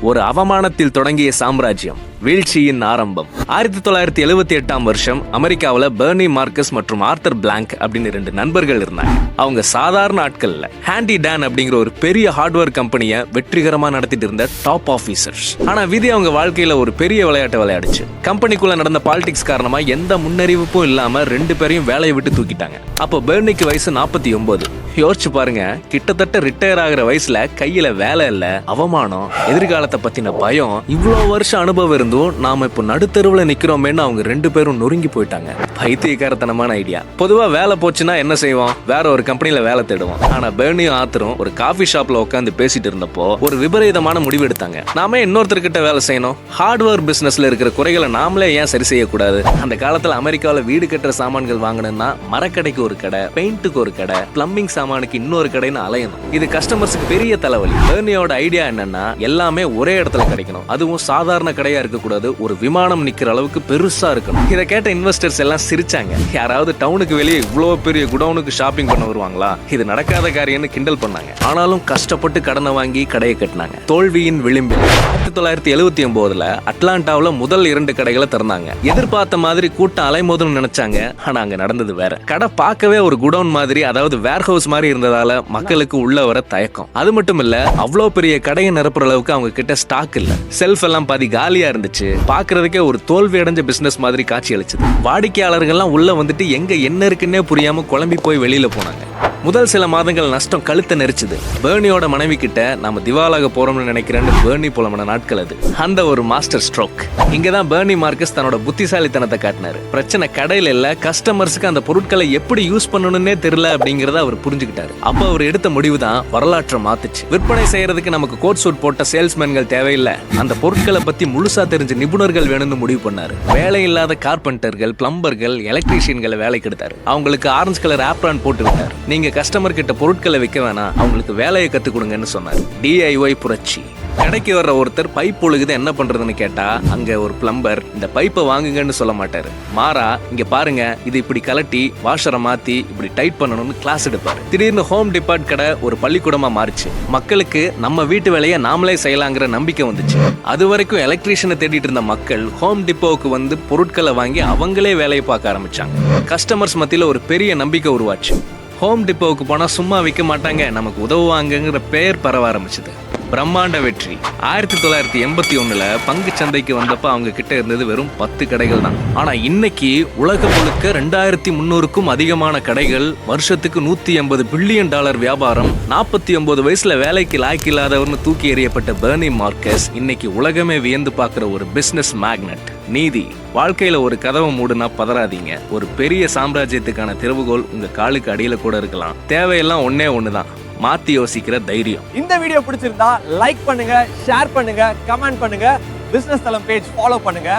ஒரு அவமானத்தில் தொடங்கிய சாம்ராஜ்யம் வீழ்ச்சியின் ஆரம்பம். ஆயிரத்தி தொள்ளாயிரத்தி எழுபத்தி எட்டாம் வருஷம் அமெரிக்காவில் பெர்னி மார்க்கஸ் மற்றும் ஆர்த்தர் பிளாங்க் அப்படின்னு ரெண்டு நண்பர்கள் இருந்தாங்க. அவங்க சாதாரண ஆட்கள்ல. ஹேண்டி டேன் அப்படிங்கிற ஒரு பெரிய ஹார்ட்வேர் கம்பெனியை வெற்றிகரமா நடத்திட்டு இருந்த டாப் ஆபீசர்ஸ் ஆனா விதி அவங்க வாழ்க்கையில ஒரு பெரிய விளையாட்டு விளையாடுச்சு. கம்பெனிக்குள்ள நடந்த பாலிடிக்ஸ் காரணமா எந்த முன்னறிவிப்பும் இல்லாம ரெண்டு பேரையும் வேலையை விட்டு தூக்கிட்டாங்க. அப்போ பெர்னிக்கு வயசு நாற்பத்தி ஒன்பது. யோசிச்சு பாருங்க. கிட்டத்தட்ட ரிட்டையர் ஆகுற வயசுல கையில வேலை இல்ல அவமானம் எதிர்காலத்தை பத்தின பயம் இவ்வளோ வருஷம் அனுபவம் இருந்தும் நாம இப்போ நடுத்தருவுல நிக்கிறோமேன்னு அவங்க ரெண்டு பேரும் நொறுங்கி போயிட்டாங்க. பைத்தியக்காரத்தனமான ஐடியா பொதுவா வேலை போச்சுன்னா என்ன செய்வோம்? வேற ஒரு கம்பெனில வேலை தேடுவோம். ஆனா பேர்னியும் ஆத்தரும் ஒரு காஃபி ஷாப்ல உட்காந்து பேசிட்டு இருந்தப்போ ஒரு விபரீதமான முடிவு எடுத்தாங்க. நாம இன்னொருத்தர்கிட்ட வேலை செய்யணும். ஹார்ட்வேர் பிசினஸ்ல இருக்கிற குறைகளை நாமளே ஏன் சரி செய்யக்கூடாது? அந்த காலத்துல அமெரிக்காவில் வீடு கட்டுற சாமான்கள் வாங்கணும்னா மரக்கடைக்கு ஒரு கடை பெயிண்ட்டுக்கு ஒரு கடை பிளம்பிங் சாமானுக்கு இன்னொரு கடைன்னு அலையணும். இது கஸ்டமர்ஸுக்கு பெரிய தலைவலி. பேர்னியோட ஐடியா என்னன்னா எல்லாமே ஒரே இடத்துல கிடைக்கணும். அதுவும் சாதாரண கடையா இருக்கக்கூடாது. ஒரு விமானம் நிக்கிற அளவுக்கு பெருசா இருக்கணும். இதை கேட்ட இன்வெஸ்டர்ஸ் எல்லாம் சிரிச்சாங்க. யாராவது டவுனுக்கு வெளியே இவ்வளோ பெரிய குடவுனுக்கு ஷாப்பிங் பண்ண வருவாங்களா? இது நடக்காத காரியம்னு கிண்டல் பண்ணாங்க. ஆனாலும் கஷ்டப்பட்டு கடனை வாங்கி கடையை கட்டினாங்க. தோல்வியின் விளிம்பில் ஆயிரத்தி தொள்ளாயிரத்தி எழுவத்தி ஒன்பதுல அட்லாண்டாவில் முதல் இரண்டு கடைகளை திறந்தாங்க. எதிர்பார்த்த மாதிரி கூட்டம் அலைமோதும் நினைச்சாங்க. ஆனா அங்க நடந்தது வேற. கடை பார்க்கவே ஒரு குடவுன் மாதிரி அதாவது வேர் ஹவுஸ் மாதிரி இருந்ததால மக்களுக்கு உள்ள வர தயக்கம். அது மட்டும் இல்ல அவ்வளோ பெரிய கடையை நிரப்புற அளவுக்கு அவங்க கிட்ட ஸ்டாக் இல்ல. செல்ஃப் எல்லாம் பாதி காலியா இருந்துச்சு. பாக்குறதுக்கே ஒரு தோல்வி அடைஞ்ச பிசினஸ் மாதிரி காட்சி அளிச்சது. வாடிக்கையாளர்கள்லாம் உள்ள வந்துட்டு எங்க என்ன இருக்குன்னே புரியாம குழம்பி போய் வெளியில போனாங்க. முதல் சில மாதங்கள் நஷ்டம் கழுத்தை நெரிச்சுது. பேர்னியோட மனைவி கிட்ட நாம திவாலாக போறோம்னு நினைக்கிறேன்னு பேர்னி புலம்பன நாட்கள் அது. அந்த ஒரு மாஸ்டர் ஸ்ட்ரோக். இங்கதான் பேர்னி மார்க்கஸ் தன்னோட புத்திசாலித்தனத்தை காட்டினாரு. பிரச்சனை கடையில இல்ல கஸ்டமர்ஸுக்கு அந்த பொருட்களை எப்படி யூஸ் பண்ணணும்னே தெரியல அப்படிங்கறத அவர் புரிஞ்சுக்கிட்டாரு. அப்ப அவர் எடுத்த முடிவு தான் வரலாற்றை மாத்துச்சு. விற்பனை செய்யறதுக்கு நமக்கு கோட் சூட் போட்ட சேல்ஸ்மேன்கள் தேவையில்லை. அந்த பொருட்களை பத்தி முழுசா தெரிஞ்ச நிபுணர்கள் வேணும்னு முடிவு பண்ணாரு. வேலை இல்லாத கார்பெண்டர்கள் பிளம்பர்கள் எலக்ட்ரீஷியன்களை வேலைக்கு எடுத்தாரு. அவங்களுக்கு ஆரஞ்சு கலர் ஆப்ரான் போட்டு விட்டார் நீங்க கஸ்டமர் கிட்ட பொருட்களை விற்க வேணாம் அவங்களுக்கு வேலையை கத்துக் கொடுங்கன்னு சொன்னார். டிஐஒய் புரட்சி. கடைக்கு வர்ற ஒருத்தர் பைப் ஒழுகுது என்ன பண்றதுன்னு கேட்டா அங்க ஒரு பிளம்பர் இந்த பைப்பை வாங்குங்கன்னு சொல்ல மாட்டாரு. மாறா இங்க பாருங்க இது இப்படி கலட்டி வாஷரை மாத்தி இப்படி டைட் பண்ணணும்னு கிளாஸ் எடுப்பாரு. திடீர்னு ஹோம் டிபார்ட் கடை ஒரு பள்ளிக்கூடமா மாறிச்சு. மக்களுக்கு நம்ம வீட்டு வேலையை நாமளே செய்யலாங்கிற நம்பிக்கை வந்துச்சு. அது வரைக்கும் எலக்ட்ரீஷியனை தேடிட்டு இருந்த மக்கள் ஹோம் டிப்போவுக்கு வந்து பொருட்களை வாங்கி அவங்களே வேலையை பார்க்க ஆரம்பிச்சாங்க. கஸ்டமர்ஸ் மத்தியில ஒரு பெரிய நம்பிக்கை உருவாச்சு. ஹோம் டிப்போவுக்கு போனால் சும்மா விற்க மாட்டாங்க. நமக்கு உதவுவாங்கங்கிற பெயர் பரவ ஆரம்பிச்சது. பிரம்மாண்ட வெற்றி. ஆயிரத்தி தொள்ளாயிரத்தி எண்பத்தி ஒண்ணுல பங்கு சந்தைக்கு வந்தப்ப அவங்க கிட்ட இருந்தது வெறும் பத்து கடைகள் தான். ஆனா இன்னைக்கு உலகம் முழுக்க ரெண்டாயிரத்தி முன்னூறுக்கும் அதிகமான கடைகள் வருஷத்துக்கு நூத்தி எண்பது பில்லியன் டாலர் வியாபாரம் நாற்பத்தி ஒன்பது வயசுல வேலைக்கு லாய்க்கில்லாதவர்னு தூக்கி எறியப்பட்ட பெர்னி மார்க்கஸ் இன்னைக்கு உலகமே வியந்து பார்க்குற ஒரு பிசினஸ் மேக்னட் நீதி. வாழ்க்கையில ஒரு கதவை மூடுனா பதறாதீங்க. ஒரு பெரிய சாம்ராஜ்யத்துக்கான திறவுகோல் உங்க காலுக்கு அடியில கூட இருக்கலாம். தேவையெல்லாம் ஒன்னே ஒண்ணுதான். மாத்தி யோசிக்கிற தைரியம். இந்த வீடியோ பிடிச்சிருந்தா லைக் பண்ணுங்க ஷேர் பண்ணுங்க கமெண்ட் பண்ணுங்க பிசினஸ் தளம் பேஜ் ஃபாலோ பண்ணுங்க.